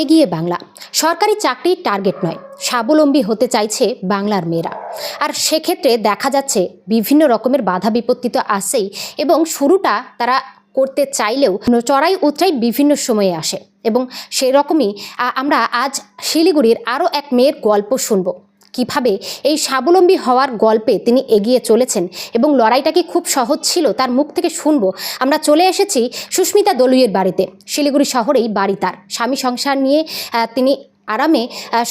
এগিয়ে বাংলা। সরকারি চাকরির টার্গেট নয়, স্বাবলম্বী হতে চাইছে বাংলার মেয়েরা। আর সেক্ষেত্রে দেখা যাচ্ছে বিভিন্ন রকমের বাধা বিপত্তি তো আসেই এবং শুরুটা তারা করতে চাইলেও চড়াই উতরাই বিভিন্ন সময়ে আসে। এবং সেরকমই আমরা আজ শিলিগুড়ির আরও এক মেয়ের গল্প শুনব। কীভাবে এই স্বাবলম্বী হওয়ার গল্পে তিনি এগিয়ে চলেছেন এবং লড়াইটা কি খুব সহজ ছিল তার মুখ থেকে শুনব। আমরা চলে এসেছি সুস্মিতা দলুইয়ের বাড়িতে। শিলিগুড়ি শহরেই বাড়ি তার। স্বামী সংসার নিয়ে তিনি আরামে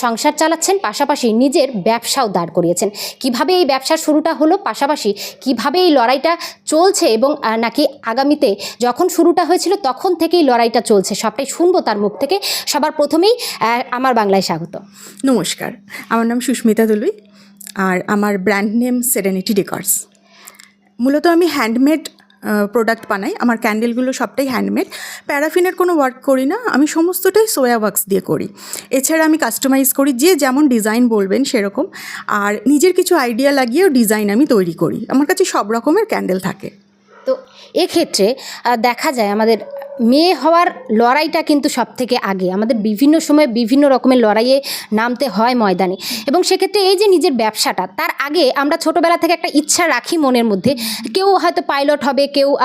সংসার চালাচ্ছেন, পাশাপাশি নিজের ব্যবসাও দাঁড় করিয়েছেন। কীভাবে এই ব্যবসার শুরুটা হলো, পাশাপাশি কীভাবে এই লড়াইটা চলছে এবং নাকি আগামীতে যখন শুরুটা হয়েছিল তখন থেকেই লড়াইটা চলছে? সবটাই শুনব তার মুখ থেকে। সবার প্রথমেই আমার বাংলায় স্বাগত। নমস্কার, আমার নাম সুস্মিতা দলুই আর আমার ব্র্যান্ড নেম সেরেনিটি ডেকার্স মূলত আমি হ্যান্ডমেড প্রোডাক্ট বানাই। আমার ক্যান্ডেলগুলো সবটাই হ্যান্ডমেড প্যারাফিনের কোনো ওয়ার্ক করি না। আমি সমস্তটাই সোয়া ওয়াক্স দিয়ে করি। এছাড়া আমি কাস্টমাইজ করি। যে যেমন ডিজাইন বলবেন সেরকম। আর নিজের কিছু আইডিয়া লাগিয়েও ডিজাইন আমি তৈরি করি। আমার কাছে সব রকমের ক্যান্ডেল থাকে। তো এক্ষেত্রে দেখা যায় আমাদের মেয়ে হওয়ার লড়াইটা কিন্তু সব থেকে আগে। আমাদের বিভিন্ন সময় বিভিন্ন রকমের লড়াইয়ে নামতে হয় ময়দানে। এবং সেক্ষেত্রে এই যে নিজের ব্যবসাটা, তার আগে আমরা ছোটোবেলা থেকে একটা ইচ্ছা রাখি মনের মধ্যে। কেউ হয়তো পাইলট হবে, কেউ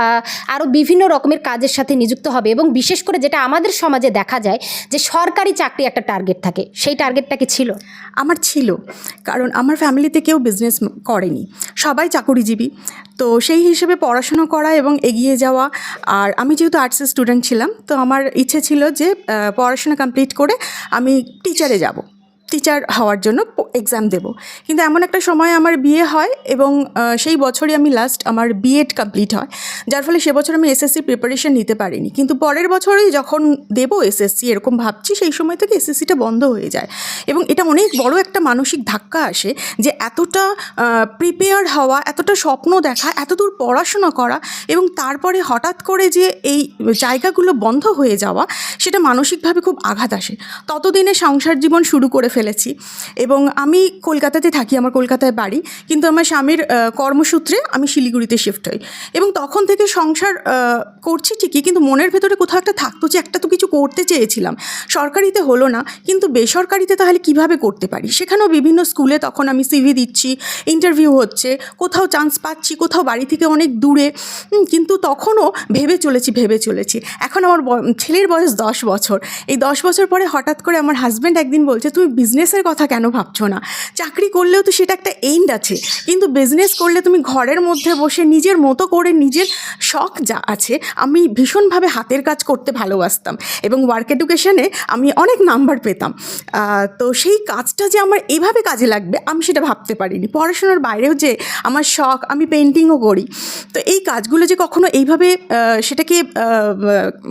আরও বিভিন্ন রকমের কাজের সাথে নিযুক্ত হবে। এবং বিশেষ করে যেটা আমাদের সমাজে দেখা যায় যে সরকারি চাকরি একটা টার্গেট থাকে। সেই টার্গেটটা কি ছিল? আমার ছিল। কারণ আমার ফ্যামিলিতে কেউ বিজনেস করেনি। সবাই চাকুরিজীবী। তো সেই হিসেবে পড়াশুনো করা এবং এগিয়ে যাওয়া। আর আমি যেহেতু আর্টসের স্টুডেন্ট ছিলাম তো আমার ইচ্ছে ছিল যে পড়াশোনা কমপ্লিট করে আমি টিচারে যাব। টিচার হওয়ার জন্য এক্সাম দেব। কিন্তু এমন একটা সময় আমার বিয়ে হয় এবং সেই বছরই আমি লাস্ট আমার বিএড কমপ্লিট হয়। যার ফলে সে বছর আমি এসএসসি প্রিপারেশন নিতে পারিনি। কিন্তু পরের বছরই যখন দেব এসএসসি এরকম ভাবছি, সেই সময় থেকে এসএসসিটা বন্ধ হয়ে যায়। এবং এটা অনেক বড় একটা মানসিক ধাক্কা আসে যে এতটা প্রিপেয়ার হওয়া, এতটা স্বপ্ন দেখা, এতদূর পড়াশোনা করা এবং তারপরে হঠাৎ করে যে এই জায়গাগুলো বন্ধ হয়ে যাওয়া, সেটা মানসিকভাবে খুব আঘাত আসে। ততদিনে সংসার জীবন শুরু করে ফেলেছি। এবং আমি কলকাতাতে থাকি, আমার কলকাতায় বাড়ি, কিন্তু আমার স্বামীর কর্মসূত্রে আমি শিলিগুড়িতে শিফট হই। এবং তখন থেকে সংসার করছি ঠিকই, কিন্তু মনের ভেতরে কোথাও একটা থাকতো যে একটা তো কিছু করতে চেয়েছিলাম। সরকারিতে হলো না, কিন্তু বেসরকারিতে তাহলে কীভাবে করতে পারি? সেখানেও বিভিন্ন স্কুলে তখন আমি সিভি দিচ্ছি ইন্টারভিউ হচ্ছে, কোথাও চান্স পাচ্ছি, কোথাও বাড়ি থেকে অনেক দূরে কিন্তু তখনও ভেবে চলেছি ভেবে চলেছি। এখন আমার ছেলের বয়স দশ বছর। এই দশ বছর পরে হঠাৎ করে আমার হাজব্যান্ড একদিন বলছে, তুমি বিজনেসের কথা কেন ভাবছ না? চাকরি করলেও তো সেটা একটা এন্ড আছে, কিন্তু বিজনেস করলে তুমি ঘরের মধ্যে বসে নিজের মতো করে নিজের শখ যা আছে, আমি ভীষণভাবে হাতের কাজ করতে ভালোবাসতাম এবং ওয়ার্ক এডুকেশনে আমি অনেক নাম্বার পেতাম। তো সেই কাজটা যে আমার এভাবে কাজে লাগবে, আমি সেটা ভাবতে পারিনি। পড়াশোনার বাইরেও যে আমার শখ, আমি পেন্টিংও করি। তো এই কাজগুলো যে কখনো এইভাবে সেটাকে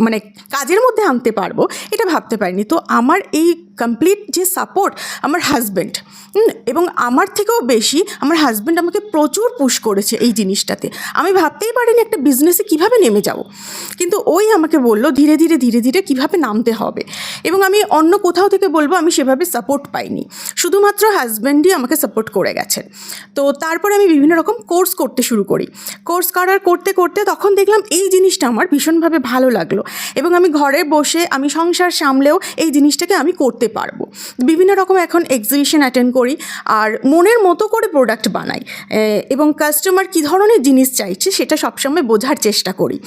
মানে কাজের মধ্যে আনতে পারব, এটা ভাবতে পারিনি। তো আমার এই কমপ্লিট যে সাপোর্ট আমার হাজব্যান্ড এবং আমার থেকেও বেশি আমার হাজব্যান্ড আমাকে প্রচুর পুশ করেছে এই জিনিসটাতে। আমি ভাবতেই পারিনি একটা বিজনেসে কীভাবে নেমে যাব। কিন্তু ওই আমাকে বলল, ধীরে ধীরে ধীরে ধীরে কীভাবে নামতে হবে? এবং আমি অন্য কোথাও থেকে বলব, আমি সেভাবে সাপোর্ট পাইনি। শুধুমাত্র হাজব্যান্ডই আমাকে সাপোর্ট করে গেছেন তো তারপরে আমি বিভিন্ন রকম কোর্স করতে শুরু করি। কোর্স করার করতে করতে তখন দেখলাম এই জিনিসটা আমার ভীষণভাবে ভালো লাগল। এবং আমি ঘরে বসে, আমি সংসার সামলেও এই জিনিসটাকে আমি করতে পারব। বিভিন্ন রকম এখন এক্সিবিশন অ্যাটেন্ড করি আর মনের মতো করে প্রোডাক্ট বানাই। এবং কাস্টমার কী ধরনের জিনিস চাইছে সেটা সবসময় বোঝার চেষ্টা করি।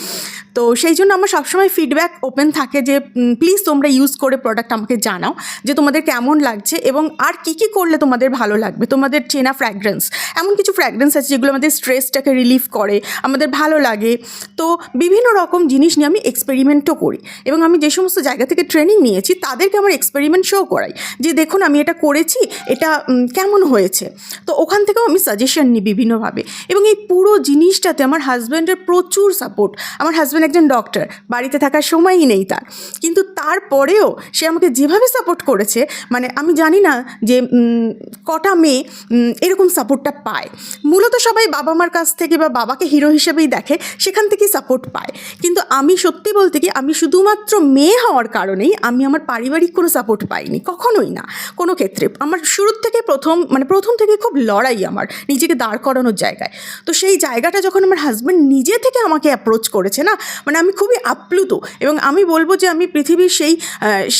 তো সেই জন্য আমার সবসময় ফিডব্যাক ওপেন থাকে যে প্লিজ তোমরা ইউজ করে প্রোডাক্ট আমাকে জানাও যে তোমাদের কেমন লাগছে এবং আর কী কী করলে তোমাদের ভালো লাগবে। তোমাদের চেনা ফ্র্যাগ্রেন্স এমন কিছু ফ্র্যাগ্রেন্স আছে যেগুলো আমাদের স্ট্রেসটাকে রিলিফ করে, আমাদের ভালো লাগে। তো বিভিন্ন রকম জিনিস নিয়ে আমি এক্সপেরিমেন্টও করি। এবং আমি যে সমস্ত জায়গা থেকে ট্রেনিং নিয়েছি, তাদেরকে আমার এক্সপেরিমেন্ট শো করাই। যে দেখুন, আমি এটা করেছি, এটা কেমন হয়েছে? তো ওখান থেকেও আমি সাজেশন নিই বিভিন্নভাবে। এবং এই পুরো জিনিসটাতে আমার হাজব্যান্ডের প্রচুর সাপোর্ট আমার হাজব্যান্ড একজন ডক্টর বাড়িতে থাকার সময়ই নেই তার। কিন্তু তারপরেও সে আমাকে যেভাবে সাপোর্ট করেছে মানে আমি জানি না যে কটা মেয়ে এরকম সাপোর্টটা পায়। মূলত সবাই বাবা মার কাছ থেকে বা বাবাকে হিরো হিসেবেই দেখে, সেখান থেকেই সাপোর্ট পায়। কিন্তু আমি সত্যি বলতে কি, আমি শুধুমাত্র মেয়ে হওয়ার কারণেই আমি আমার পারিবারিক কোনো সাপোর্ট পাইনি, কখনোই না। কোনো ক্ষেত্রে আমার শুরুর থেকে প্রথম মানে প্রথম থেকে খুব লড়াই আমার, নিজেকে দাঁড় করানোর জায়গায়। তো সেই জায়গাটা যখন আমার হাজব্যান্ড নিজে থেকে আমাকে অ্যাপ্রোচ করেছে না মানে আমি খুবই আপ্লুত এবং আমি বলব যে আমি পৃথিবীর সেই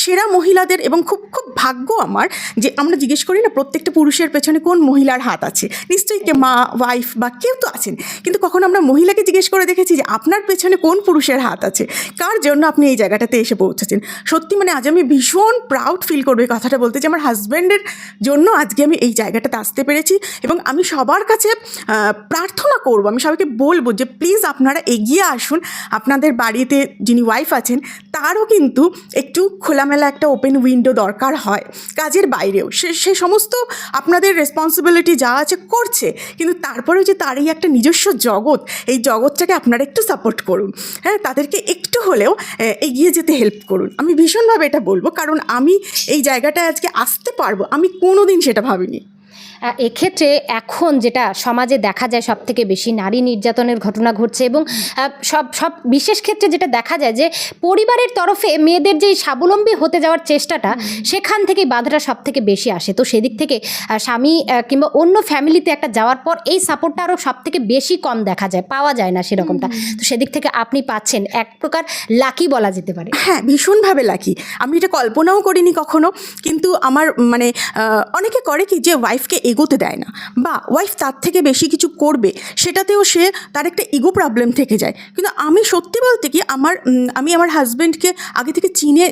সেরা মহিলাদের এবং খুব খুব ভাগ্য আমার যে আমরা জিজ্ঞেস করি না প্রত্যেকটা পুরুষের পেছনে কোন মহিলার হাত আছে। নিশ্চয়ই কে মা ওয়াইফ বা কেউ তো আছেন, কিন্তু কখন আমরা মহিলাকে জিজ্ঞেস করে দেখেছি যে আপনার পেছনে কোন পুরুষের হাত আছে? কার জন্য আপনি এই জায়গাটাতে এসে পৌঁছেছেন? সত্যি মানে আজ আমি ভীষণ প্রাউড ফিল করবে কথাটা বলতে যে আমার হাজব্যান্ডের জন্য আজকে আমি এই জায়গাটাতে আসতে পেরেছি এবং আমি সবার কাছে প্রার্থনা করব, আমি সবাইকে বলব যে প্লিজ আপনারা এগিয়ে আসুন। আপনাদের বাড়িতে যিনি ওয়াইফ আছেন, তারও কিন্তু একটু খোলামেলা একটা ওপেন উইন্ডো দরকার হয় কাজের বাইরেও। সে সে সমস্ত আপনাদের রেসপন্সিবিলিটি যা আছে করছে, কিন্তু তারপরেও যে তার এই একটা নিজস্ব জগৎ, এই জগৎটাকে আপনারা একটু সাপোর্ট করুন। হ্যাঁ তাদেরকে একটু হলেও এগিয়ে যেতে হেল্প করুন। আমি ভীষণভাবে এটা বলব, কারণ আমি এই জায়গাটায় আজকে আসতে পারব। আমি কোনো দিন সেটা ভাবিনি। এক্ষেত্রে এখন যেটা সমাজে দেখা যায় সব থেকে বেশি নারী নির্যাতনের ঘটনা ঘটছে এবং সব সব বিশেষ ক্ষেত্রে যেটা দেখা যায় যে পরিবারের তরফে মেয়েদের যে স্বাবলম্বী হতে যাওয়ার চেষ্টাটা সেখান থেকে বাধাটা সব থেকে বেশি আসে। তো সেদিক থেকে স্বামী কিংবা অন্য ফ্যামিলিতে একটা যাওয়ার পর এই সাপোর্টটা আরও সব থেকে বেশি কম দেখা যায় পাওয়া যায় না সেরকমটা। তো সেদিক থেকে আপনি পাচ্ছেন এক প্রকার লাকি বলা যেতে পারে। হ্যাঁ ভীষণভাবে লাকি। আমি এটা কল্পনাও করিনি কখনো কিন্তু আমার মানে অনেকে করে কি যে ওয়াইফকে এগোতে দেয় না। বা ওয়াইফ তার থেকে বেশি কিছু করবে, সেটাতেও সে তার একটা ইগো প্রবলেম থেকে যায়। কিন্তু আমি সত্যি বলতে কি আমার আমি আমার হাজব্যান্ডকে আগে থেকে চিনে,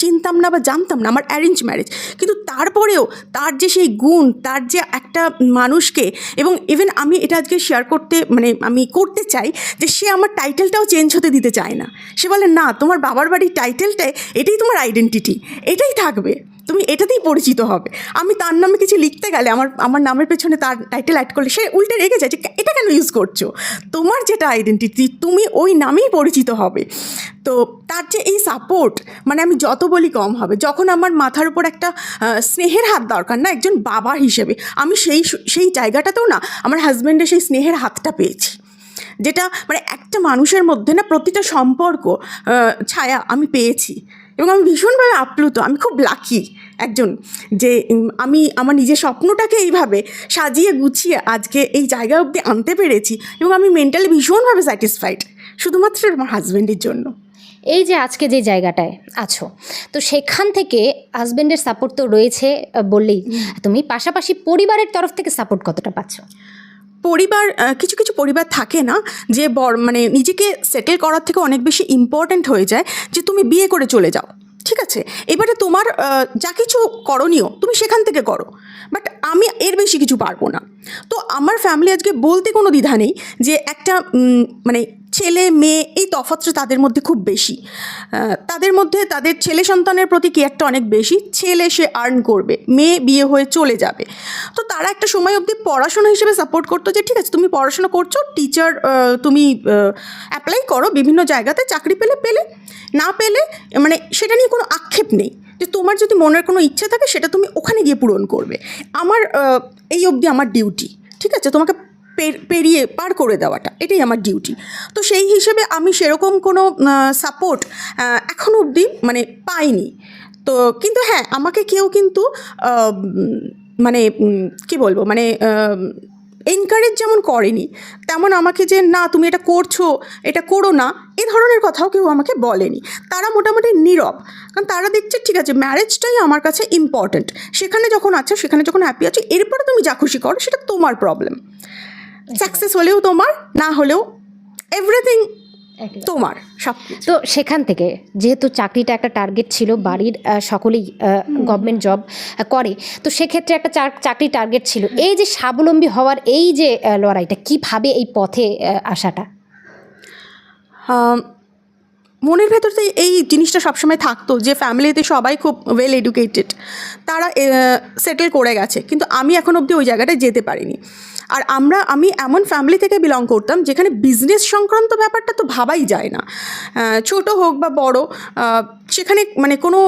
চিনতাম না বা জানতাম না আমার অ্যারেঞ্জ ম্যারেজ কিন্তু তারপরেও তার যে সেই গুণ, তার যে একটা মানুষকে এবং ইভেন আমি এটা আজকে শেয়ার করতে মানে আমি করতে চাই যে সে আমার টাইটেলটাও চেঞ্জ হতে দিতে চায় না। সে বলে, না, তোমার বাবার বাড়ির টাইটেলটাই এটাই তোমার আইডেন্টিটি এটাই থাকবে। তুমি এটাতেই পরিচিত হবে। আমি তার নামে কিছু লিখতে গেলে, আমার আমার নামের পেছনে তার টাইটেল অ্যাড করলে সে উল্টে রেগে যায় যে এটা কেন ইউজ করছ? তোমার যেটা আইডেন্টিটি তুমি ওই নামেই পরিচিত হবে। তো তার যে এই সাপোর্ট মানে আমি যত বলি কম হবে। যখন আমার মাথার উপর একটা স্নেহের হাত দরকার না, একজন বাবা হিসেবে, আমি সেই সেই জায়গাটাতেও না, আমার হাজব্যান্ডের সেই স্নেহের হাতটা পেয়েছি। যেটা মানে একটা মানুষের মধ্যে না প্রতিটা সম্পর্ক ছায়া আমি পেয়েছি। এবং আমি ভীষণভাবে আপ্লুত আমি খুব লাকি একজন যে আমি আমার নিজের স্বপ্নটাকে এইভাবে সাজিয়ে গুছিয়ে আজকে এই জায়গা অবধি আনতে পেরেছি এবং আমি মেন্টালি ভীষণভাবে স্যাটিসফাইড শুধুমাত্র আমার হাজব্যান্ডের জন্য। এই যে আজকে যে জায়গাটায় আছো তো সেখান থেকে হাজবেন্ডের সাপোর্ট তো রয়েছে বললেই তুমি পাশাপাশি পরিবারের তরফ থেকে সাপোর্ট কতটা পাচ্ছ? পরিবার কিছু কিছু পরিবার থাকে না যে বর মানে নিজেকে সেটেল করার থেকে অনেক বেশি ইম্পর্ট্যান্ট হয়ে যায় যে তুমি বিয়ে করে চলে যাও, ঠিক আছে? এবারে তোমার যা কিছু করণীয় তুমি সেখান থেকে করো বাট আমি এর বেশি কিছু পারব না। তো আমার ফ্যামিলি আজকে বলতে কোনো দ্বিধা নেই যে একটা মানে ছেলে, মেয়ে, এই তফাৎটা তাদের মধ্যে খুব বেশি। তাদের মধ্যে তাদের ছেলে সন্তানের প্রতি কেয়ারটা অনেক বেশি। ছেলে সে আর্ন করবে, মেয়ে বিয়ে হয়ে চলে যাবে। তো তারা একটা সময় অবধি পড়াশোনা হিসেবে সাপোর্ট করতো যে, ঠিক আছে, তুমি পড়াশোনা করছ টিচার তুমি অ্যাপ্লাই করো বিভিন্ন জায়গাতে, চাকরি পেলে পেলে। না পেলে মানে সেটা নিয়ে কোনো আক্ষেপ নেই। যে, তোমার যদি মনের কোনো ইচ্ছে থাকে, সেটা তুমি ওখানে গিয়ে পূরণ করবে। আমার এই অবধি আমার ডিউটি ঠিক আছে? তোমাকে পেরিয়ে পার করে দেওয়াটা, এটাই আমার ডিউটি তো সেই হিসেবে আমি সেরকম কোনো সাপোর্ট এখনও অবধি মানে পাইনি। তো কিন্তু হ্যাঁ আমাকে কেউ কিন্তু মানে কি বলব মানে এনকারেজ যেমন করেনি, তেমন আমাকে যে না, তুমি এটা করছ, এটা করো না, এ ধরনের কথাও কেউ আমাকে বলেনি। তারা মোটামুটি নীরব, কারণ তারা দেখছে, ঠিক আছে ম্যারেজটাই আমার কাছে ইম্পর্ট্যান্ট সেখানে যখন আছো, সেখানে যখন হ্যাপি আছো, এরপরে তুমি যা খুশি করো, সেটা তোমার প্রবলেম সাকসেস হলেও তোমার না হলেও এভরিথিং তোমার সব তো সেখান থেকে যেহেতু চাকরিটা একটা টার্গেট ছিল বাড়ির সকলেই গভর্নমেন্ট জব করে তো সেক্ষেত্রে একটা চাক- চাকরি টার্গেট ছিল। এই যে স্বাবলম্বী হওয়ার এই যে লড়াইটা কীভাবে এই পথে আসাটা? মনের ভেতর তো এই জিনিসটা সবসময় থাকতো যে ফ্যামিলিতে সবাই খুব ওয়েল এডুকেটেড তারা সেটেল করে গেছে। কিন্তু আমি এখন অবধি ওই জায়গাটায় যেতে পারিনি। আর আমরা, আমি এমন ফ্যামিলি থেকে বিলং করতাম যেখানে বিজনেস সংক্রান্ত ব্যাপারটা তো ভাবাই যায় না। ছোট হোক বা বড় সেখানে মানে কোনো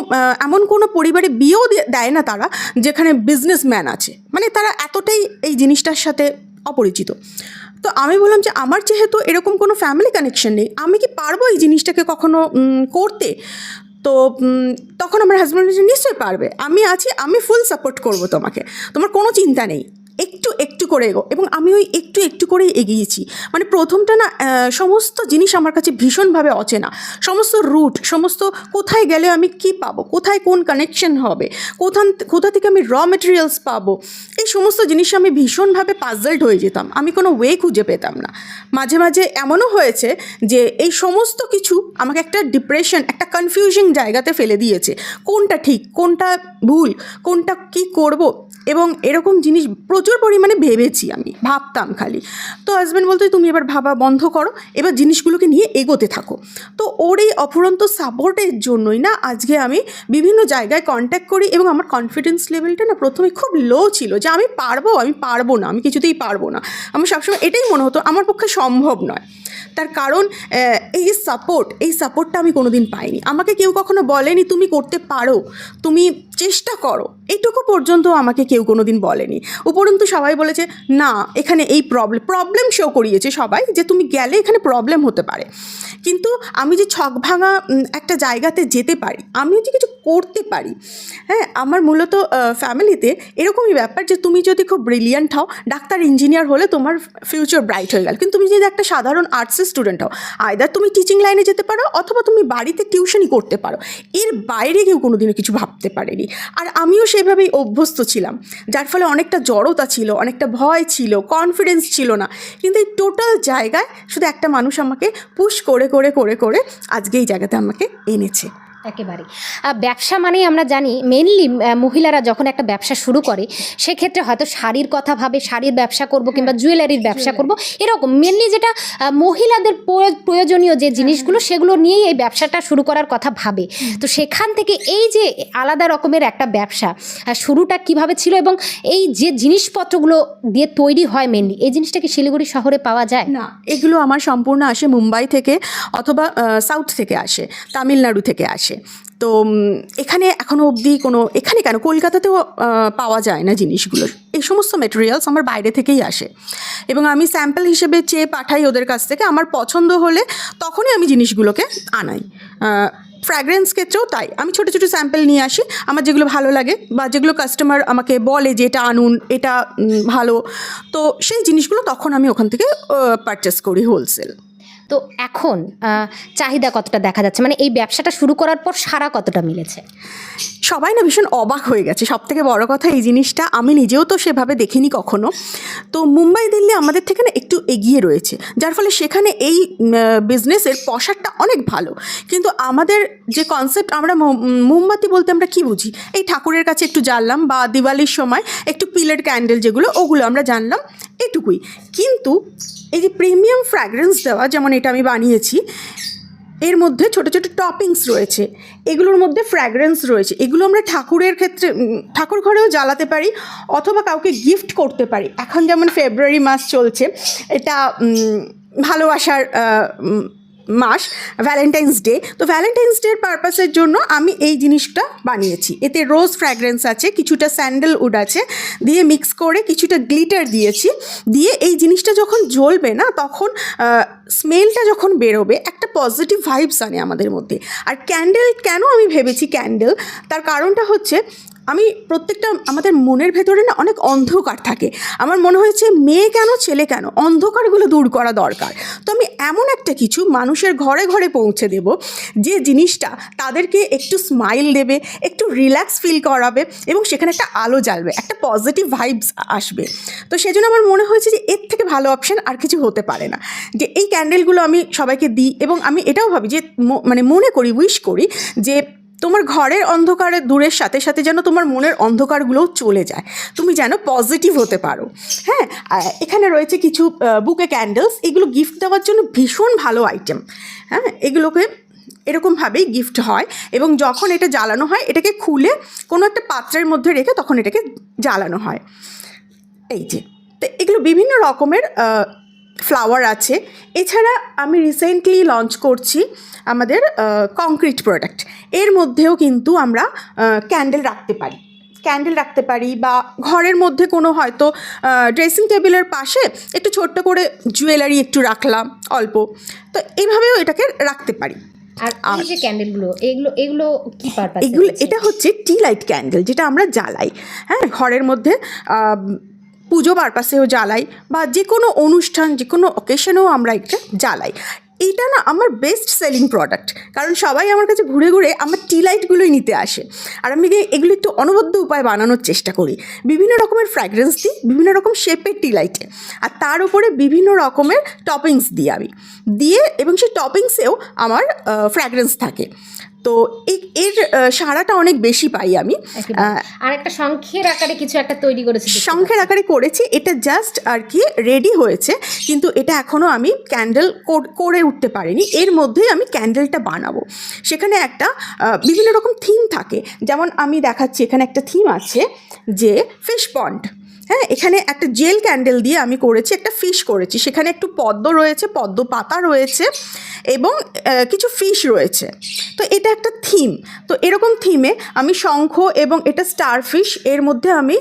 এমন কোনো পরিবারে বিয়েও দেয় না তারা যেখানে বিজনেসম্যান আছে। মানে তারা এতটাই এই জিনিসটার সাথে অপরিচিত। তো আমি বললাম যে, আমার যেহেতু এরকম কোনো ফ্যামিলি কানেকশন নেই, আমি কি পারব এই জিনিসটাকে কখনো করতে? তো তখন আমার হাজব্যান্ড নিশ্চয়ই পারবে। আমি আছি, আমি ফুল সাপোর্ট করব তোমাকে। তোমার কোনো চিন্তা নেই। একটু একটু করে এগো। এবং আমি ওই একটু একটু করেই এগিয়েছি। মানে প্রথমটা না সমস্ত জিনিস আমার কাছে ভীষণভাবে অচেনা। সমস্ত রুট সমস্ত কোথায় গেলে আমি কি পাবো, কোথায় কোন কানেকশন হবে, কোথান, কোথা থেকে আমি র মেটেরিয়ালস পাবো, এই সমস্ত জিনিস আমি ভীষণভাবে পাজলড হয়ে যেতাম। আমি কোনো ওয়ে খুঁজে পেতাম না। মাঝে মাঝে এমনও হয়েছে যে এই সমস্ত কিছু আমাকে একটা ডিপ্রেশন একটা কনফিউজিং জায়গাতে ফেলে দিয়েছে। কোনটা ঠিক, কোনটা ভুল, কোনটা কি করব এবং এরকম জিনিস প্রচুর পরিমাণে ভেবেছি আমি, ভাবতাম খালি। তো হাজব্যান্ড বলতো তুমি এবার ভাবা বন্ধ করো, এবার জিনিসগুলোকে নিয়ে এগোতে থাকো। তো ওর এই অফুরন্ত সাপোর্টের জন্যই না আজকে আমি বিভিন্ন জায়গায় কন্ট্যাক্ট করি এবং আমার কনফিডেন্স লেভেলটা না প্রথমে খুব লো ছিল যে আমি পারব আমি পারব না, আমি কিছুতেই পারব না। আমার সবসময় এটাই মনে হতো, আমার পক্ষে সম্ভব নয়। তার কারণ এই সাপোর্ট এই সাপোর্টটা আমি কোনোদিন পাইনি। আমাকে কেউ কখনো বলেনি, তুমি করতে পারো, তুমি চেষ্টা করো। এইটুকু পর্যন্ত আমাকে কোনো দিন বলেনি। উপরন্তু সবাই বলেছে, না, এখানে এই প্রবলেম প্রবলেম শো করিয়েছে সবাই যে তুমি গেলে এখানে প্রবলেম হতে পারে। কিন্তু আমি যে ছক ভাঙা একটা জায়গাতে যেতে পারি আমি যে কিছু করতে পারি হ্যাঁ আমার মূলত ফ্যামিলিতে এরকমই ব্যাপার যে তুমি যদি খুব ব্রিলিয়ান্ট হও, ডাক্তার ইঞ্জিনিয়ার হলে তোমার ফিউচার ব্রাইট হয়ে গেল। কিন্তু তুমি যদি একটা সাধারণ আর্টসের স্টুডেন্ট হও আয়দার তুমি টিচিং লাইনে যেতে পারো অথবা তুমি বাড়িতে টিউশনই করতে পারো। এর বাইরে কেউ কোনোদিনও কিছু ভাবতে পারেনি। আর আমিও সেভাবেই অভ্যস্ত ছিলাম। যার ফলে অনেকটা জড়তা ছিল, অনেকটা ভয় ছিল কনফিডেন্স ছিল না। কিন্তু এই টোটাল জায়গায় শুধু একটা মানুষ আমাকে পুশ করে করে করে করে আজকে এই জায়গাতে আমাকে এনেছে। একেবারে ব্যবসা মানেই আমরা জানি মেনলি মহিলারা যখন একটা ব্যবসা শুরু করে সেক্ষেত্রে হয়তো শাড়ির কথা ভাবে শাড়ির ব্যবসা করব কিংবা জুয়েলারির ব্যবসা করব এরকম মেনলি যেটা মহিলাদের প্রয়- প্রয়োজনীয় যে জিনিসগুলো সেগুলো নিয়েই এই ব্যবসাটা শুরু করার কথা ভাবে। তো সেখান থেকে এই যে আলাদা রকমের একটা ব্যবসা শুরুটা কীভাবে ছিল এবং এই যে জিনিসপত্রগুলো দিয়ে তৈরি হয় মেনলি এই জিনিসটা কি শিলিগুড়ি শহরে পাওয়া যায়? না এগুলো আমার সম্পূর্ণ আসে মুম্বাই থেকে অথবা সাউথ থেকে আসে তামিলনাড়ু থেকে আসে। তো এখানে এখনও অবধি কোনো, এখানে কেন? কলকাতাতেও পাওয়া যায় না জিনিসগুলো। এই সমস্ত মেটেরিয়ালস আমার বাইরে থেকেই আসে। এবং আমি স্যাম্পল হিসেবে চেয়ে পাঠাই ওদের কাছ থেকে। আমার পছন্দ হলে তখনই আমি জিনিসগুলোকে আনাই। ফ্র্যাগ্রেন্স ক্ষেত্রেও তাই। আমি ছোটো ছোটো স্যাম্পেল নিয়ে আসি। আমার যেগুলো ভালো লাগে বা যেগুলো কাস্টমার আমাকে বলে যে এটা আনুন, এটা ভালো। তো সেই জিনিসগুলো তখন আমি ওখান থেকে পারচেস করি হোলসেল তো এখন চাহিদা কতটা দেখা যাচ্ছে? মানে এই ব্যবসাটা শুরু করার পর সারা কতটা মিলেছে? সবাই না ভীষণ অবাক হয়ে গেছে। সব থেকে বড় কথা এই জিনিসটা, আমি নিজেও তো সেভাবে দেখিনি কখনো। তো মুম্বাই, দিল্লি আমাদের থেকে না একটু এগিয়ে রয়েছে। যার ফলে সেখানে এই বিজনেসের পশারটা অনেক ভালো। কিন্তু আমাদের যে কনসেপ্ট আমরা মোমবাতি বলতে আমরা কি বুঝি? এই ঠাকুরের কাছে একটু জানলাম বা দিওয়ালির সময় একটু পিলের ক্যান্ডেল যেগুলো, ওগুলো আমরা জানলাম। এটুকুই। কিন্তু এই যে প্রিমিয়াম ফ্র্যাগরেন্স দেওয়া যেমন এটা আমি বানিয়েছি, এর মধ্যে ছোট ছোট টপিংস রয়েছে। এগুলোর মধ্যে ফ্র্যাগরেন্স রয়েছে। এগুলো আমরা ঠাকুরের ক্ষেত্রে ঠাকুর ঘরেও জ্বালাতে পারি অথবা কাউকে গিফট করতে পারি। এখন যেমন ফেব্রুয়ারি মাস চলছে, এটা ভালোবাসার মাস ভ্যালেন্টাইন্স ডে তো ভ্যালেন্টাইন্স ডের পারপাসের জন্য আমি এই জিনিসটা বানিয়েছি। এতে রোজ ফ্র্যাগ্রেন্স আছে, কিছুটা স্যান্ডেল উড আছে, দিয়ে মিক্স করে কিছুটা গ্লিটার দিয়েছি। দিয়ে এই জিনিসটা যখন জ্বলবে না, তখন স্মেলটা যখন বেরোবে, একটা পজিটিভ ভাইবস আনে আমাদের মধ্যে। আর ক্যান্ডেল কেন আমি ভেবেছি ক্যান্ডেল তার কারণটা হচ্ছে আমি প্রত্যেকটা আমাদের মনের ভেতরে না অনেক অন্ধকার থাকে। আমার মনে হয়েছে মেয়ে কেন, ছেলে কেন? অন্ধকারগুলো দূর করা দরকার। তো আমি এমন একটা কিছু মানুষের ঘরে ঘরে পৌঁছে দেব, যে জিনিসটা তাদেরকে একটু স্মাইল দেবে, একটু রিল্যাক্স ফিল করাবে এবং সেখানে একটা আলো জ্বালবে, একটা পজিটিভ ভাইবস আসবে। তো সেজন্য আমার মনে হয়েছে যে এর থেকে ভালো অপশান আর কিছু হতে পারে না। যে এই ক্যান্ডেলগুলো আমি সবাইকে দিই এবং আমি এটাও ভাবি যে মানে মনে করি উইশ করি যে তোমার ঘরের অন্ধকারের দূরের সাথে সাথে যেন তোমার মনের অন্ধকারগুলোও চলে যায়। তুমি যেন পজিটিভ হতে পারো। হ্যাঁ এখানে রয়েছে কিছু বুকে ক্যান্ডেলস এগুলো গিফট দেওয়ার জন্য ভীষণ ভালো আইটেম হ্যাঁ এগুলোকে এরকমভাবেই গিফট হয় এবং যখন এটা জ্বালানো হয়, এটাকে খুলে কোনো একটা পাত্রের মধ্যে রেখে তখন এটাকে জ্বালানো হয়। এই যে, তো এগুলো বিভিন্ন রকমের ফ্লাওয়ার আছে। এছাড়া আমি রিসেন্টলি লঞ্চ করছি আমাদের কংক্রিট প্রোডাক্টের মধ্যেও কিন্তু আমরা ক্যান্ডেল রাখতে পারি। ক্যান্ডেল রাখতে পারি বা ঘরের মধ্যে কোনো হয়তো ড্রেসিং টেবিলের পাশে একটু ছোট্ট করে জুয়েলারি একটু রাখলাম অল্প। তো এইভাবেও এটাকে রাখতে পারি। আর এই যে ক্যান্ডেলগুলো এগুলো এগুলো কি পারপাস এগুলো এটা হচ্ছে টি লাইট ক্যান্ডেল যেটা আমরা জ্বালাই। হ্যাঁ ঘরের মধ্যে পুজো পারপাসেও জ্বালাই বা যে কোনো অনুষ্ঠান, যে কোনো অকেশনেও আমরা এটা জ্বালাই। এইটা না আমার বেস্ট সেলিং প্রোডাক্ট কারণ সবাই আমার কাছে ঘুরে ঘুরে আমার টি লাইটগুলোই নিতে আসে। আর আমি এগুলো একটু অনবদ্য উপায় বানানোর চেষ্টা করি। বিভিন্ন রকমের ফ্র্যাগ্রেন্স দিই, বিভিন্ন রকম শেপের টি লাইটে আর তার উপরে বিভিন্ন রকমের টপিংস দিই আমি। দিয়ে এবং সেই টপিংসেও আমার ফ্র্যাগ্রেন্স থাকে। তো এর সারাটা অনেক বেশি পাই আমি। আর একটা সংখ্যের আকারে কিছু একটা তৈরি করেছি সংখ্যার আকারে করেছি এটা জাস্ট আর কি রেডি হয়েছে কিন্তু এটা এখনও আমি ক্যান্ডেল করে উঠতে পারিনি এর মধ্যেই আমি ক্যান্ডেলটা বানাবো। সেখানে একটা বিভিন্ন রকম থিম থাকে যেমন আমি দেখাচ্ছি এখানে একটা থিম আছে যে ফিশ পন্ড হ্যাঁ এখানে একটা জেল ক্যান্ডেল দিয়ে আমি করেছি, একটা ফিশ করেছি। সেখানে একটু পদ্ম রয়েছে, পদ্ম পাতা রয়েছে এবং কিছু ফিশ রয়েছে। তো এটা একটা থিম। তো এরকম থিমে আমি শঙ্খ এবং এটা স্টার ফিশ এর মধ্যে আমি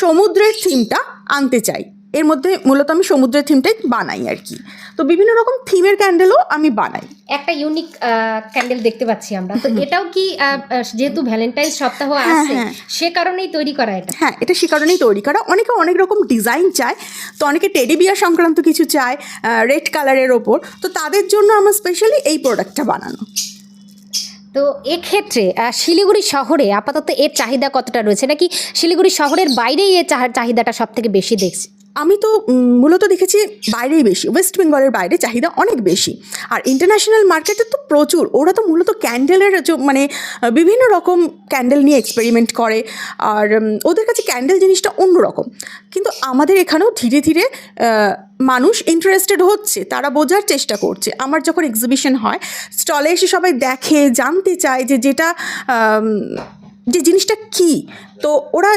সমুদ্রের থিমটা আনতে চাই। এর মধ্যে মূলত আমি সমুদ্রের থিমটাই বানাই আর কি। তো বিভিন্ন রকম থিমের ক্যান্ডেলও আমি বানাই। একটা ইউনিক ক্যান্ডেল দেখতে পাচ্ছি আমরা। তো এটাও কি যেহেতু ভ্যালেন্টাইন সপ্তাহ হ্যাঁ, আছে হ্যাঁ। সে কারণেই তৈরি করা এটা? হ্যাঁ এটা সে কারণেই তৈরি করা। অনেকে অনেক রকম ডিজাইন চায়। তো অনেকে টেডি বিয়ার সংক্রান্ত কিছু চায় রেড কালারের ওপর। তো তাদের জন্য আমার স্পেশালি এই প্রোডাক্টটা বানানো। তো এক্ষেত্রে শিলিগুড়ি শহরে আপাতত এর চাহিদা কতটা রয়েছে? নাকি শিলিগুড়ি শহরের বাইরেই এর চাহিদাটা সব থেকে বেশি দেখছি? আমি তো মূলত দেখেছি বাইরেই বেশি ওয়েস্ট বেঙ্গলের বাইরে চাহিদা অনেক বেশি। আর ইন্টারন্যাশনাল মার্কেটে তো প্রচুর, ওরা তো মূলত ক্যান্ডেলের মানে বিভিন্ন রকম ক্যান্ডেল নিয়ে এক্সপেরিমেন্ট করে, আর ওদের কাছে ক্যান্ডেল জিনিসটা অন্যরকম। কিন্তু আমাদের এখানেও ধীরে ধীরে মানুষ ইন্টারেস্টেড হচ্ছে, তারা বোঝার চেষ্টা করছে। আমার যখন এক্সিবিশন হয় স্টলে এসে সবাই দেখে, জানতে চায় যে যেটা যে জিনিসটা কি। তো ওরা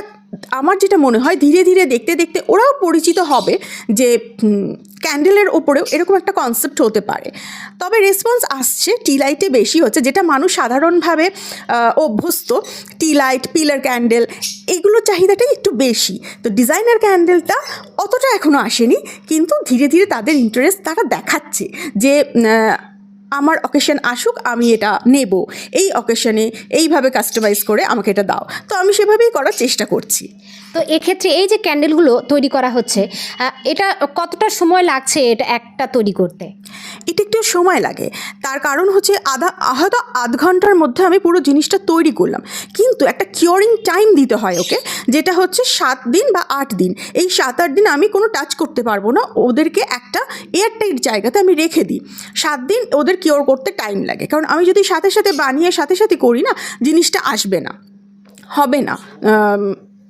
আমার যেটা মনে হয়, ধীরে ধীরে দেখতে দেখতে ওরাও পরিচিত হবে যে ক্যান্ডেলের ওপরেও এরকম একটা কনসেপ্ট হতে পারে। তবে রেসপন্স আসছে টি লাইটে বেশি হচ্ছে, যেটা মানুষ সাধারণভাবে অভ্যস্ত। টি লাইট পিলার ক্যান্ডেল এগুলোর চাহিদাটাই একটু বেশি। তো ডিজাইনার ক্যান্ডেলটা অতটা এখনও আসেনি, কিন্তু ধীরে ধীরে তাদের ইন্টারেস্ট তারা দেখাচ্ছে যে আমার অকেশন আসুক আমি এটা নেব। এই অকেশনে এইভাবে কাস্টমাইজ করে আমাকে এটা দাও। তো আমি সেভাবেই করার চেষ্টা করছি। তো এক্ষেত্রে এই যে ক্যান্ডেলগুলো তৈরি করা হচ্ছে এটা কতটা সময় লাগছে এটা একটা তৈরি করতে? এটা একটু সময় লাগে। তার কারণ হচ্ছে আধা হয়তো আধ ঘণ্টার মধ্যে আমি পুরো জিনিসটা তৈরি করলাম। কিন্তু একটা কিওরিং টাইম দিতে হয় ওকে যেটা হচ্ছে সাত দিন বা আট দিন। এই সাত আট দিন আমি কোনো টাচ করতে পারব না। ওদেরকে একটা এয়ারটাইট জায়গাতে আমি রেখে দিই। সাত দিন ওদের কিওর করতে টাইম লাগে। কারণ আমি যদি সাথে সাথে বানিয়ে সাথে সাথে করি না জিনিসটা আসবে না। হবে না।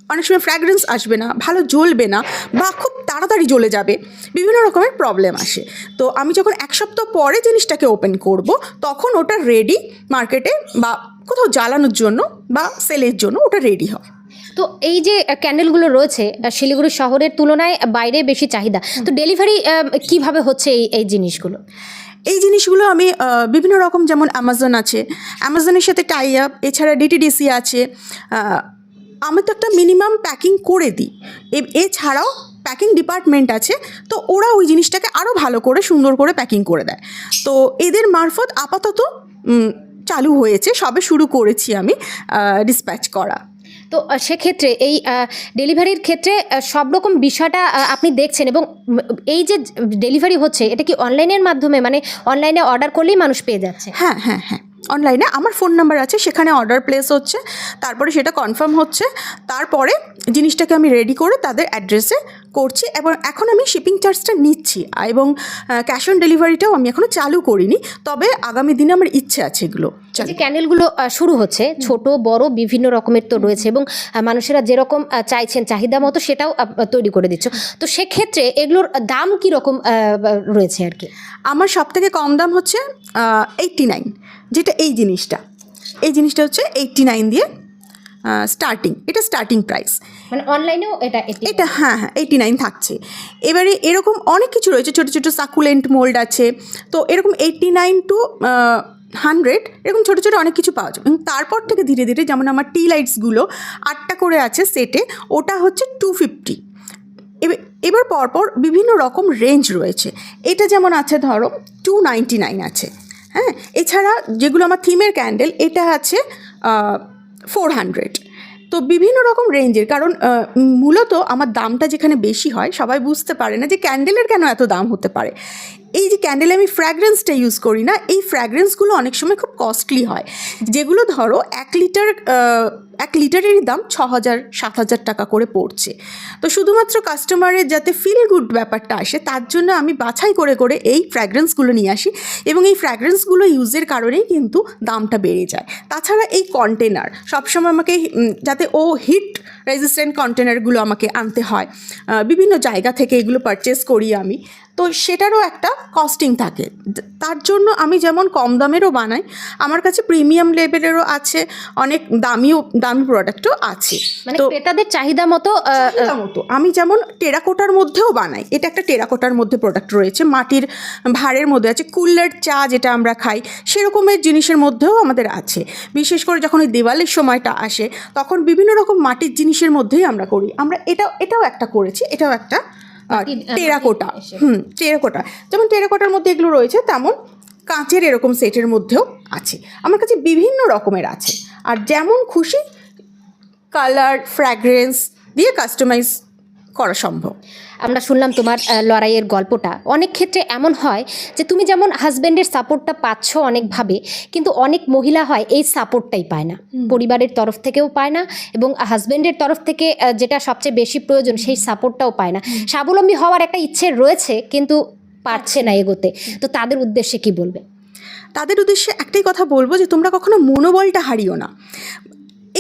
অনেক সময় ফ্র্যাগরেন্স আসবে না ভালো জ্বলবে না বা খুব তাড়াতাড়ি জ্বলে যাবে। বিভিন্ন রকমের প্রবলেম আসে। তো আমি যখন এক সপ্তাহ পরে জিনিসটাকে ওপেন করব তখন ওটা রেডি মার্কেটে বা কোথাও জ্বালানোর জন্য বা সেলের জন্য ওটা রেডি হয়। তো এই যে ক্যান্ডেলগুলো রয়েছে শিলিগুড়ি শহরের তুলনায় বাইরে বেশি চাহিদা। তো ডেলিভারি কীভাবে হচ্ছে এই এই জিনিসগুলো? এই জিনিসগুলো আমি বিভিন্ন রকম যেমন অ্যামাজন আছে। অ্যামাজনের সাথে টাই আপ এছাড়া ডিটিডিসি আছে। আমি তো একটা মিনিমাম প্যাকিং করে দিই। এছাড়াও প্যাকিং ডিপার্টমেন্ট আছে, তো ওরা ওই জিনিসটাকে আরও ভালো করে, সুন্দর করে প্যাকিং করে দেয়। তো এদের মারফত আপাতত চালু হয়েছে, সবে শুরু করেছি আমি ডিসপ্যাচ করা। তো সেক্ষেত্রে এই ডেলিভারির ক্ষেত্রে সব রকম বিষয়টা আপনি দেখছেন এবং এই যে ডেলিভারি হচ্ছে, এটা কি অনলাইনের মাধ্যমে? মানে অনলাইনে অর্ডার করলেই মানুষ পেয়ে যাচ্ছে? হ্যাঁ হ্যাঁ হ্যাঁ। অনলাইনে আমার ফোন নাম্বার আছে সেখানে অর্ডার প্লেস হচ্ছে তারপরে সেটা কনফার্ম হচ্ছে তারপরে জিনিসটাকে আমি রেডি করে তাদের অ্যাড্রেসে করছি এবং এখন আমি শিপিং চার্জটা নিচ্ছি এবং ক্যাশ অন ডেলিভারিটাও আমি এখনও চালু করিনি তবে আগামী দিনে আমার ইচ্ছে আছে এগুলো যে ক্যান্ডেলগুলো শুরু হচ্ছে ছোট বড় বিভিন্ন রকমের তো রয়েছে এবং মানুষেরা যেরকম চাইছেন চাহিদা মতো সেটাও তৈরি করে দিচ্ছ। তো সেক্ষেত্রে এগুলোর দাম কীরকম রয়েছে আর কি? আমার সব থেকে কম দাম হচ্ছে এইট্টি নাইন যেটা এই জিনিসটা। এই জিনিসটা হচ্ছে এইট্টি নাইন দিয়ে স্টার্টিং এটা স্টার্টিং প্রাইস মানে অনলাইনেও এটা এটা হ্যাঁ হ্যাঁ এইটি নাইন থাকছে। এবারে এরকম অনেক কিছু রয়েছে ছোটো ছোটো সাকুলেন্ট মোল্ড আছে। তো এরকম এইটটি নাইন টু হান্ড্রেড এরকম ছোটো ছোটো অনেক কিছু পাওয়া যায় এবং তারপর থেকে ধীরে ধীরে যেমন আমার টি লাইটসগুলো আটটা করে আছে সেটে ওটা হচ্ছে টু ফিফটি এবার পরপর বিভিন্ন রকম রেঞ্জ রয়েছে। এটা যেমন আছে ধরো টু নাইনটি নাইন আছে। এছাড়া যেগুলো আমার থিমের ক্যান্ডেল, এটা আছে ফোর হান্ড্রেড তো বিভিন্ন রকম রেঞ্জের কারণ মূলত আমার দামটা যেখানে বেশি হয়, সবাই বুঝতে পারে না যে ক্যান্ডেলের কেন এত দাম হতে পারে। এই যে ক্যান্ডেলে আমি ফ্র্যাগরেন্সটা ইউজ করি না, এই ফ্র্যাগরেন্সগুলো অনেক সময় খুব কস্টলি হয়। যেগুলো ধরো এক লিটার এক লিটারেরই দাম ছ হাজার সাত হাজার টাকা করে পড়ছে। তো শুধুমাত্র কাস্টমারের যাতে ফিল গুড ব্যাপারটা আসে, তার জন্য আমি বাছাই করে করে এই ফ্র্যাগরেন্সগুলো নিয়ে আসি এবং এই ফ্র্যাগ্রেন্সগুলো ইউজের কারণেই কিন্তু দামটা বেড়ে যায়। তাছাড়া এই কন্টেনার সবসময় আমাকে যাতে ও হিট রেজিস্ট্যান্ট কন্টেনারগুলো আমাকে আনতে হয়। বিভিন্ন জায়গা থেকে এগুলো পারচেস করি আমি। তো সেটারও একটা কস্টিং থাকে। তার জন্য আমি যেমন কম দামেরও বানাই আমার কাছে প্রিমিয়াম লেভেলেরও আছে অনেক দামিও দামি প্রোডাক্টও আছে। মানে তো ক্রেতাদের চাহিদা মতো মতো। আমি যেমন টেরাকোটার মধ্যেও বানাই এটা একটা টেরাকোটার মধ্যে প্রোডাক্ট রয়েছে মাটির ভাড়ের মধ্যে আছে কুল্লার চা যেটা আমরা খাই সেরকমের জিনিসের মধ্যেও আমাদের আছে। বিশেষ করে যখন ওই দেওয়ালের সময়টা আসে তখন বিভিন্ন রকম মাটির জিনিসের মধ্যেই আমরা করি। আমরা এটা এটাও একটা করেছি এটাও একটা টেরাকোটা। হুম টেরাকোটা। যেমন টেরাকোটার মধ্যে এগুলো রয়েছে তেমন কাঁচের এরকম সেটের মধ্যেও আছে। আমার কাছে বিভিন্ন রকমের আছে। আর যেমন খুশি কালার ফ্র্যাগরেন্স দিয়ে কাস্টমাইজ করা সম্ভব। আমরা শুনলাম তোমার লড়াইয়ের গল্পটা। অনেক ক্ষেত্রে এমন হয় যে তুমি যেমন হাজব্যান্ডের সাপোর্টটা পাচ্ছ অনেকভাবে কিন্তু অনেক মহিলা হয় এই সাপোর্টটাই পায় না। পরিবারের তরফ থেকেও পায় না এবং হাজব্যান্ডের তরফ থেকে যেটা সবচেয়ে বেশি প্রয়োজন সেই সাপোর্টটাও পায় না। স্বাবলম্বী হওয়ার একটা ইচ্ছে রয়েছে কিন্তু পারছে না এগোতে। তো তাদের উদ্দেশ্যে কি বলবে? তাদের উদ্দেশ্যে একটাই কথা বলব যে তোমরা কখনো মনোবলটা হারিও না।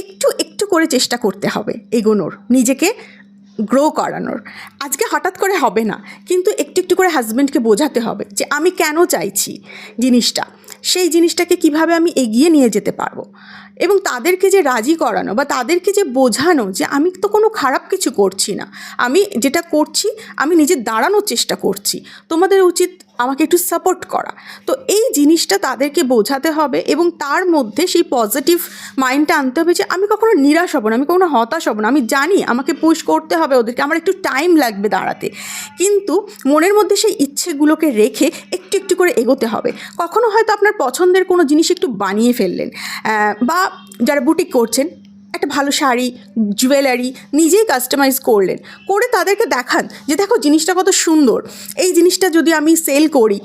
একটু একটু করে চেষ্টা করতে হবে এগোনোর। নিজেকে গ্রো করানোর। আজকে হঠাৎ করে হবে না, কিন্তু একটু একটু করে হাজব্যান্ডকে বোঝাতে হবে যে আমি কেন চাইছি জিনিসটা, সেই জিনিসটাকে কীভাবে আমি এগিয়ে নিয়ে যেতে পারব। এবং তাদেরকে যে রাজি করানো বা তাদেরকে যে বোঝানো যে আমি তো কোনো খারাপ কিছু করছি না, আমি যেটা করছি, আমি নিজে দাঁড়ানোর চেষ্টা করছি, তোমাদের উচিত আমাকে একটু সাপোর্ট করা। তো এই জিনিসটা তাদেরকে বোঝাতে হবে এবং তার মধ্যে সেই পজিটিভ মাইন্ডটা আনতে হবে যে আমি কখনো নিরাশ হব না, আমি কখনো হতাশ হব না। আমি জানি আমাকে পুশ করতে হবে ওদেরকে, আমার একটু টাইম লাগবে দাঁড়াতে। কিন্তু মনের মধ্যে সেই ইচ্ছেগুলোকে রেখে একটু একটু করে এগোতে হবে। কখনো হয়তো আপনার পছন্দের কোনো জিনিস একটু বানিয়ে ফেললেন বা যারা বুটিক করছেন একটা ভালো শাড়ি জুয়েলারি নিজেই কাস্টমাইজ করলেন। করে তাদেরকে দেখান যে দেখো জিনিসটা কত সুন্দর। এই জিনিসটা যদি আমি সেল করি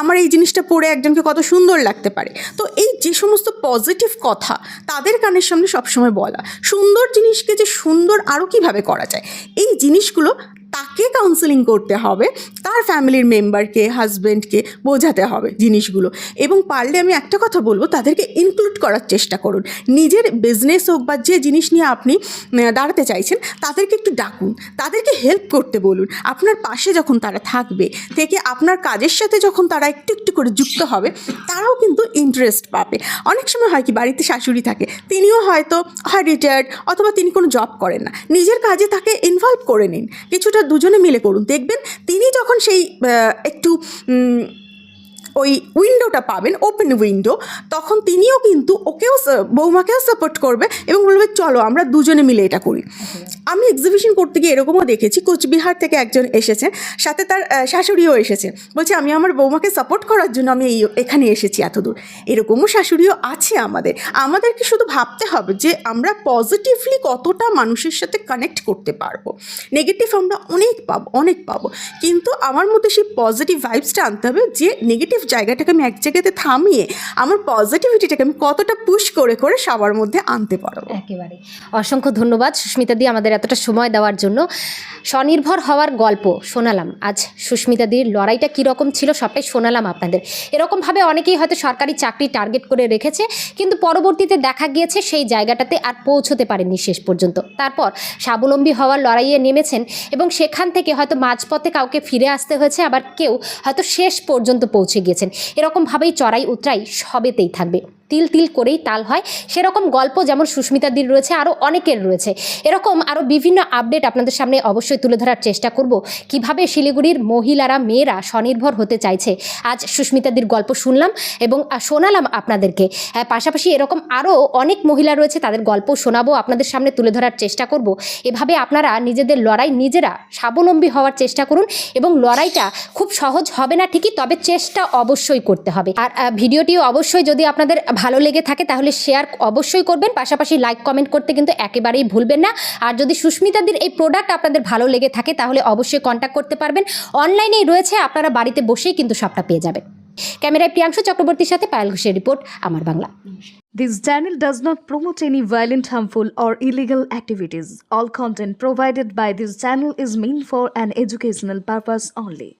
আমার এই জিনিসটা পরে একজনকে কত সুন্দর লাগতে পারে। তো এই যে সমস্ত পজিটিভ কথা তাদের কানের সামনে সবসময় বলা। সুন্দর জিনিসকে যে সুন্দর আরও কীভাবে করা যায়? এই জিনিসগুলো তাকে কাউন্সেলিং করতে হবে, তার ফ্যামিলির মেম্বারকে হাজব্যান্ডকে বোঝাতে হবে জিনিসগুলো। এবং পারলে আমি একটা কথা বলব, তাদেরকে ইনক্লুড করার চেষ্টা করুন। নিজের বিজনেস হোক বা যে জিনিস নিয়ে আপনি দাঁড়াতে চাইছেন, তাদেরকে একটু ডাকুন। তাদেরকে হেল্প করতে বলুন। আপনার পাশে যখন তারা থাকবে, থেকে আপনার কাজের সাথে যখন তারা একটু একটু করে যুক্ত হবে, তারাও কিন্তু ইন্টারেস্ট পাবে। অনেক সময় হয় কি, বাড়িতে শাশুড়ি থাকে, তিনিও হয়তো, হয় রিটায়ার্ড অথবা তিনি কোনো জব করেন না। নিজের কাজে তাকে ইনভলভ করে নিন। কিছুটা দুজনে মিলে করুন। দেখবেন তিনি যখন সেই একটু ওই উইন্ডোটা পাবেন ওপেন উইন্ডো তখন তিনিও কিন্তু ওকেও বৌমাকেও সাপোর্ট করবে এবং বলবে চলো আমরা দুজনে মিলে এটা করি। আমি এক্সিবিশন করতে গিয়ে এরকমও দেখেছি কোচবিহার থেকে একজন এসেছেন সাথে তার শাশুড়িও এসেছে। বলছে আমি আমার বৌমাকে সাপোর্ট করার জন্য আমি এই এখানে এসেছি এত দূর। এরকমও শাশুড়িও আছে আমাদের। আমাদেরকে শুধু ভাবতে হবে যে আমরা পজিটিভলি কতটা মানুষের সাথে কানেক্ট করতে পারব। নেগেটিভ আমরা অনেক পাবো অনেক পাবো। কিন্তু আমার মধ্যে সেই পজিটিভ ভাইবসটা আনতে হবে যে নেগেটিভ জায়গাটাকে আমি এক জায়গাতে থামিয়ে আমার পজিটিভিটিটাকে আমি কতটা পুশ করে করে সবার মধ্যে আনতে পারব। একেবারে। অসংখ্য ধন্যবাদ সুস্মিতা দি আমাদের এতটা সময় দেওয়ার জন্য। স্বনির্ভর হওয়ার গল্প শোনালাম। আজ সুস্মিতা দির লড়াইটা কীরকম ছিল সবটাই শোনালাম আপনাদের। এরকমভাবে অনেকেই হয়তো সরকারি চাকরি টার্গেট করে রেখেছে, কিন্তু পরবর্তীতে দেখা গিয়েছে সেই জায়গাটাতে আর পৌঁছতে পারেননি শেষ পর্যন্ত। তারপর স্বাবলম্বী হওয়ার লড়াইয়ে নেমেছেন এবং সেখান থেকে হয়তো মাঝপথে কাউকে ফিরে আসতে হয়েছে, আবার কেউ হয়তো শেষ পর্যন্ত পৌঁছে গিয়েছেন। এরকমভাবেই চড়াই উতরাই সবেতেই থাকবে। তিল তিল করেই তাল হয়। সেরকম গল্প যেমন সুস্মিতাদির রয়েছে আরও অনেকের রয়েছে। এরকম আরও বিভিন্ন আপডেট আপনাদের সামনে অবশ্যই তুলে ধরার চেষ্টা করব। কীভাবে শিলিগুড়ির মহিলারা মেয়েরা স্বনির্ভর হতে চাইছে? আজ সুস্মিতাদির গল্প শুনলাম এবং শোনালাম আপনাদেরকে। পাশাপাশি এরকম আরও অনেক মহিলা রয়েছে তাদের গল্প শোনাবো আপনাদের সামনে তুলে ধরার চেষ্টা করব। এভাবে আপনারা নিজেদের লড়াই নিজেরা স্বাবলম্বী হওয়ার চেষ্টা করুন এবং লড়াইটা খুব সহজ হবে না ঠিকই তবে চেষ্টা অবশ্যই করতে হবে। আর আহ, ভিডিওটি অবশ্যই যদি আপনাদের ভালো লেগে থাকে তাহলে শেয়ার অবশ্যই করবেন। পাশাপাশি লাইক কমেন্ট করতে কিন্তু একেবারেই ভুলবেন না। আর যদি সুস্মিতাদির এই প্রোডাক্ট আপনাদের ভালো লেগে থাকে তাহলে অবশ্যই কন্ট্যাক্ট করতে পারবেন। অনলাইনেই রয়েছে আপনারা বাড়িতে বসেই কিন্তু সবটা পেয়ে যাবেন। ক্যামেরায় প্রিয়াংশু চক্রবর্তীর সাথে পায়েল ঘোষের রিপোর্ট আমার Bangla. This channel does not promote any violent, harmful, or illegal activities. All content provided by this channel is meant for an educational purpose only.